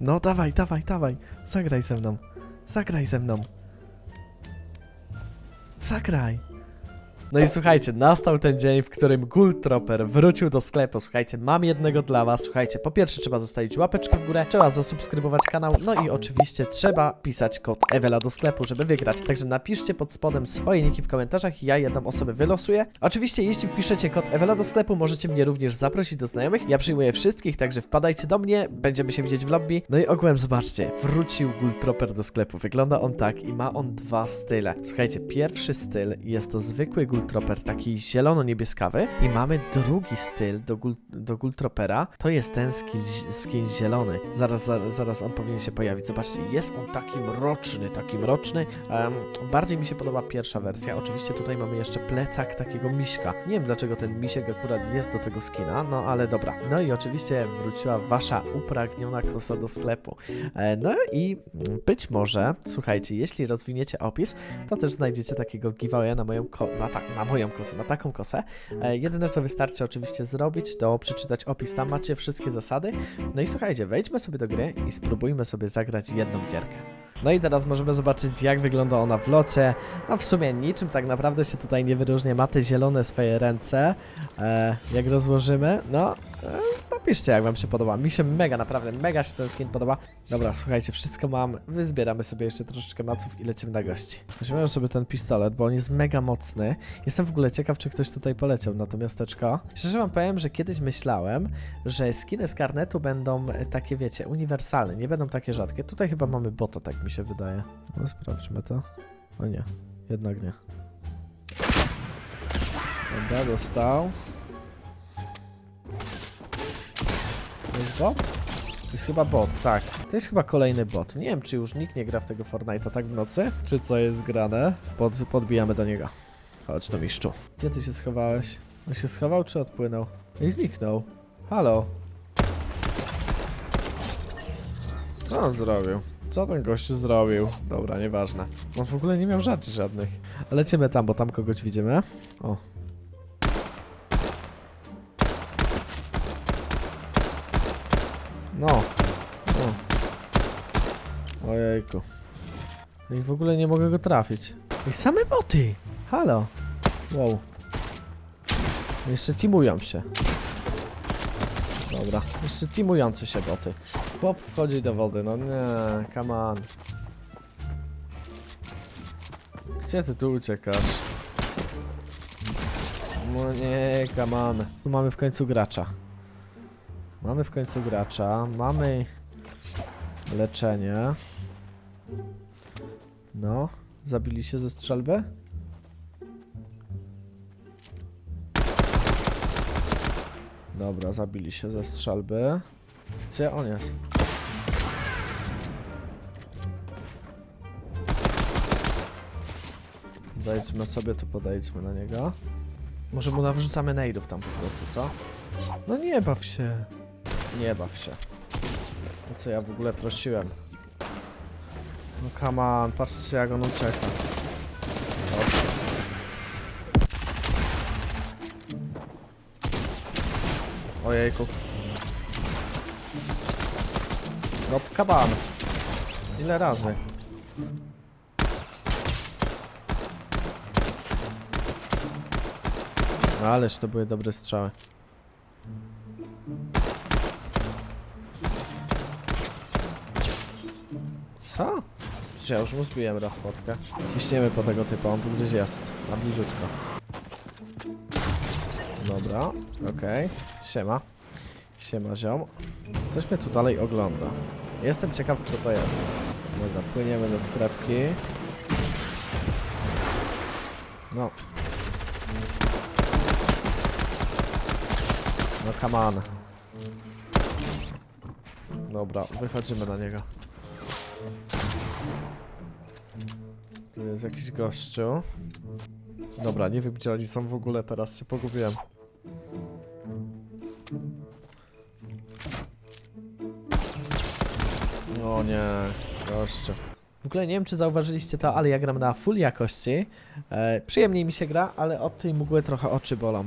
No dawaj, dawaj, dawaj. Zagraj ze mną. Zagraj ze mną. Zagraj. No i słuchajcie, nastał ten dzień, w którym Ghoul Tropper wrócił do sklepu. Słuchajcie, mam jednego dla was. Słuchajcie, po pierwsze trzeba zostawić łapeczkę w górę, trzeba zasubskrybować kanał, no i oczywiście trzeba pisać kod Ewela do sklepu, żeby wygrać. Także napiszcie pod spodem swoje niki w komentarzach ja jedną osobę wylosuję. Oczywiście, jeśli wpiszecie kod Ewela do sklepu, możecie mnie również zaprosić do znajomych. Ja przyjmuję wszystkich, także wpadajcie do mnie, będziemy się widzieć w lobby. No i ogółem zobaczcie, wrócił Ghoul Tropper do sklepu. Wygląda on tak i ma on dwa style. Słuchajcie, pierwszy styl jest to zwykły Ghoul Tropper, taki zielono-niebieskawy i mamy drugi styl do Ghoul, do Ghoul Troppera, to jest ten skin, skin zielony. Zaraz, zaraz, zaraz on powinien się pojawić. Zobaczcie, jest on taki mroczny, taki mroczny. Em, bardziej mi się podoba pierwsza wersja. Oczywiście tutaj mamy jeszcze plecak takiego miśka. Nie wiem dlaczego ten misiek akurat jest do tego skina, no ale dobra. No i oczywiście wróciła wasza upragniona kosa do sklepu. E, no i być może, słuchajcie, jeśli rozwiniecie opis, to też znajdziecie takiego giveawaya na moją, na, ta- na moją kosę, na taką kosę. E, jedyne co wystarczy oczywiście zrobić, to przeczytać opis, tam macie wszystkie zasady. No i słuchajcie, wejdźmy sobie do gry i spróbujmy sobie zagrać jedną gierkę. No i teraz możemy zobaczyć, jak wygląda ona w locie. No w sumie niczym tak naprawdę się tutaj nie wyróżnia. Ma te zielone swoje ręce. E, jak rozłożymy, no napiszcie, jak wam się podoba. Mi się mega, naprawdę mega się ten skin podoba. Dobra, słuchajcie, wszystko mam. Wyzbieramy sobie jeszcze troszeczkę maców i lecimy na gości. Weźmiemy sobie ten pistolet, bo on jest mega mocny. Jestem w ogóle ciekaw, czy ktoś tutaj poleciał na to miasteczko. Szczerze wam powiem, że kiedyś myślałem, że skiny z karnetu będą e, takie, wiecie, uniwersalne, nie będą takie rzadkie. Tutaj chyba mamy bota, tak mi się wydaje. No sprawdźmy to. O nie, jednak nie. Dobra, dostał. To jest bot? To jest chyba bot, tak. To jest chyba kolejny bot. Nie wiem, czy już nikt nie gra w tego Fortnite'a tak w nocy, czy co jest grane. Pod, podbijamy do niego. Chodź to mistrzu. Gdzie ty się schowałeś? On się schował, czy odpłynął? I zniknął. Halo? Co on zrobił? Co ten gościu zrobił? Dobra, nieważne. On w ogóle nie miał rzeczy żadnych. Lecimy tam, bo tam kogoś widzimy. O. No. O. Ojejku. I w ogóle nie mogę go trafić. I same boty! Halo. Wow. Jeszcze teamują się. Dobra, jeszcze teamujące się boty. Chłop wchodzi do wody, no nie, come on. Gdzie ty tu uciekasz? No nie, come on. Tu mamy w końcu gracza. Mamy w końcu gracza, mamy leczenie. No, zabili się ze strzelby? Dobra, zabili się ze strzelby. Gdzie on jest? Podejdźmy sobie, tu podejdźmy na niego. Może mu nawrzucamy nade'ów tam po prostu, co? No nie baw się. Nie baw się. O co ja w ogóle prosiłem? No come on, patrzcie jak on ucieka. Dobrze. Ojejku. No kaban. Ile razy? No, ależ to były dobre strzały. Co? Czy ja już mu zbiłem raz spotkę. Ciśniemy po tego typa, on tu gdzieś jest. Na bliziutko. Dobra, okej. Siema. Siema ziom. Coś mnie tu dalej ogląda. Jestem ciekaw kto to jest. Dobra, płyniemy do strefki. No. No come on. Dobra, wychodzimy na niego. Tu jest jakiś gościu. Dobra, nie wiem gdzie oni są w ogóle, teraz się pogubiłem. O nie, gościu. W ogóle nie wiem czy zauważyliście to, ale ja gram na full jakości. E, przyjemniej mi się gra, ale od tej mgły trochę oczy bolą.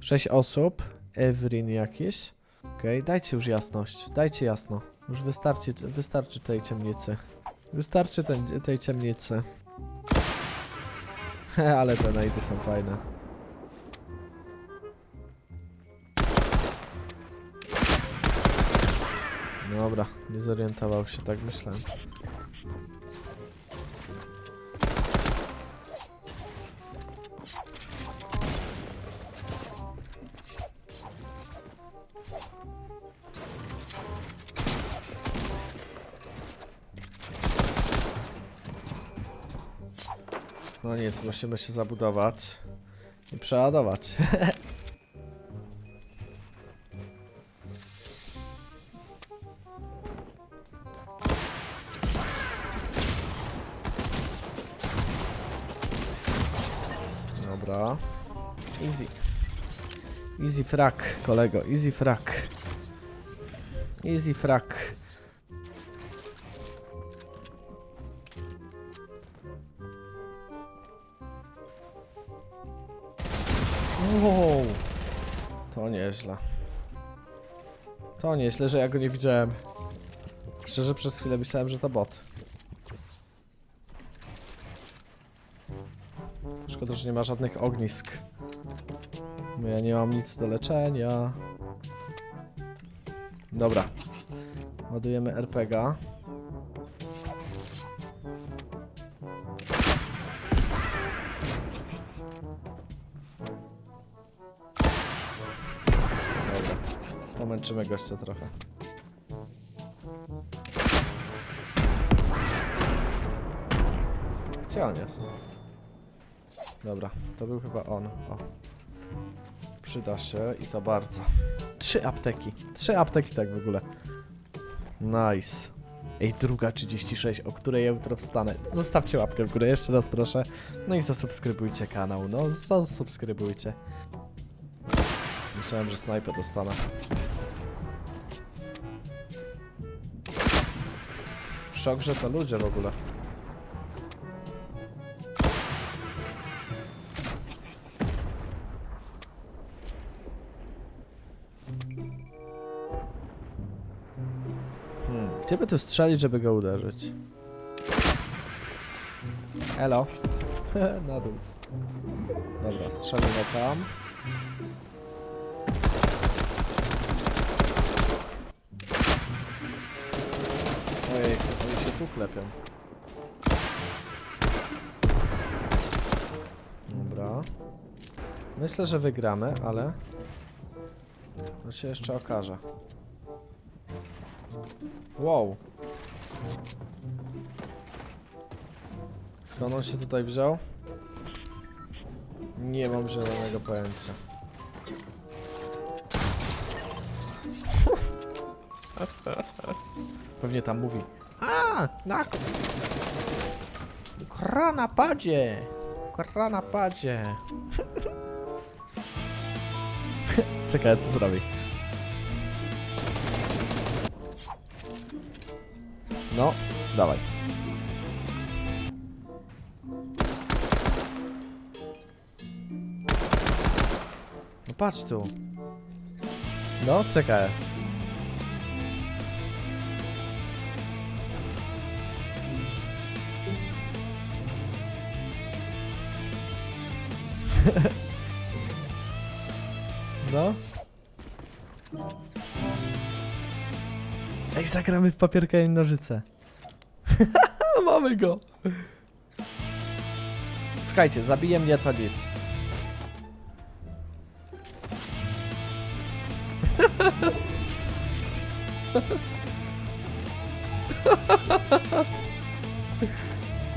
6 osób, Evrin jakiś. Okej, dajcie już jasność, dajcie jasno. Już wystarczy, wystarczy tej ciemnicy. Wystarczy ten, tej ciemnicy. Ale te najdy są fajne. Dobra, nie zorientował się, tak myślałem. No nic, musimy się zabudować i przeładować. Dobra. Easy. Easy frack, kolego, easy frack. Easy frack. Wow. To nieźle. To nieźle, że ja go nie widziałem. Szczerze przez chwilę myślałem, że to bot. Szkoda, że nie ma żadnych ognisk. Bo ja nie mam nic do leczenia. Dobra. Ładujemy RPGa. Pomęczymy gościa trochę. Gdzie on jest? Dobra, to był chyba on. O. Przyda się i to bardzo. Trzy apteki. Trzy apteki tak w ogóle. Nice. Ej, druga 36, o której jutro wstanę. Zostawcie łapkę w górę jeszcze raz proszę. No i zasubskrybujcie kanał. No, zasubskrybujcie. Myślałem, że snajpę dostanę. Szok, że to ludzie w ogóle. Hmm. Gdzie by tu strzelić, żeby go uderzyć? Elo. Na dół. Dobra, strzelimy tam. Klepią. Dobra. Myślę, że wygramy, ale... To się jeszcze okaże. Wow. Skąd on się tutaj wziął? Nie mam zielonego pojęcia. Pewnie tam mówi. A, na... Kra na padzie! Kra na padzie! Czekaj, co zrobi? No, dawaj. No patrz tu. No, czekaj. No. Ej, zagramy w papierka i nożyce. Mamy go. Słuchajcie, zabije mnie to nic.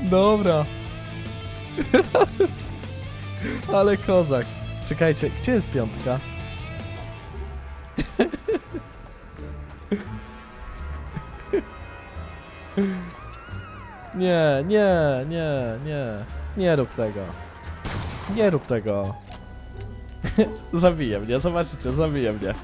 Dobra. Ale kozak. Czekajcie, gdzie jest piątka? Nie, nie, nie, nie. Nie rób tego. Nie rób tego. Zabije mnie, zobaczycie, zabije mnie.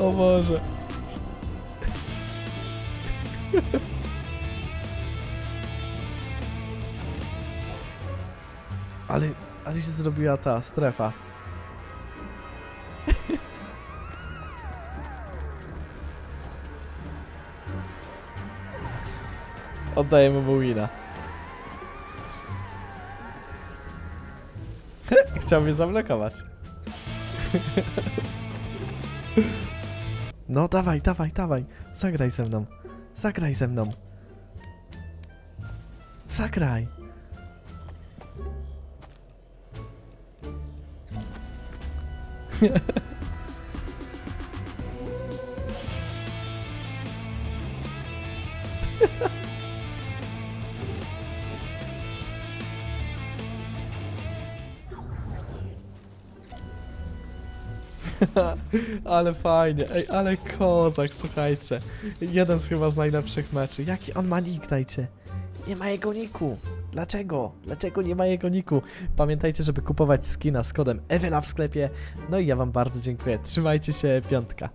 O Boże. Ale, ale się zrobiła ta strefa. Oddajemy mu wina. Chciał mnie zablokować. No dawaj, dawaj, dawaj. Zagraj ze mną. Zagraj ze mną. Zagraj. ale fajnie, ej, ale kozak, słuchajcie. Jeden z chyba z najlepszych meczy. Jaki on ma nick, dajcie? Nie ma jego niku. Dlaczego? Dlaczego nie ma jego niku? Pamiętajcie, żeby kupować skina z kodem Ewela w sklepie. No i ja wam bardzo dziękuję. Trzymajcie się, piątka.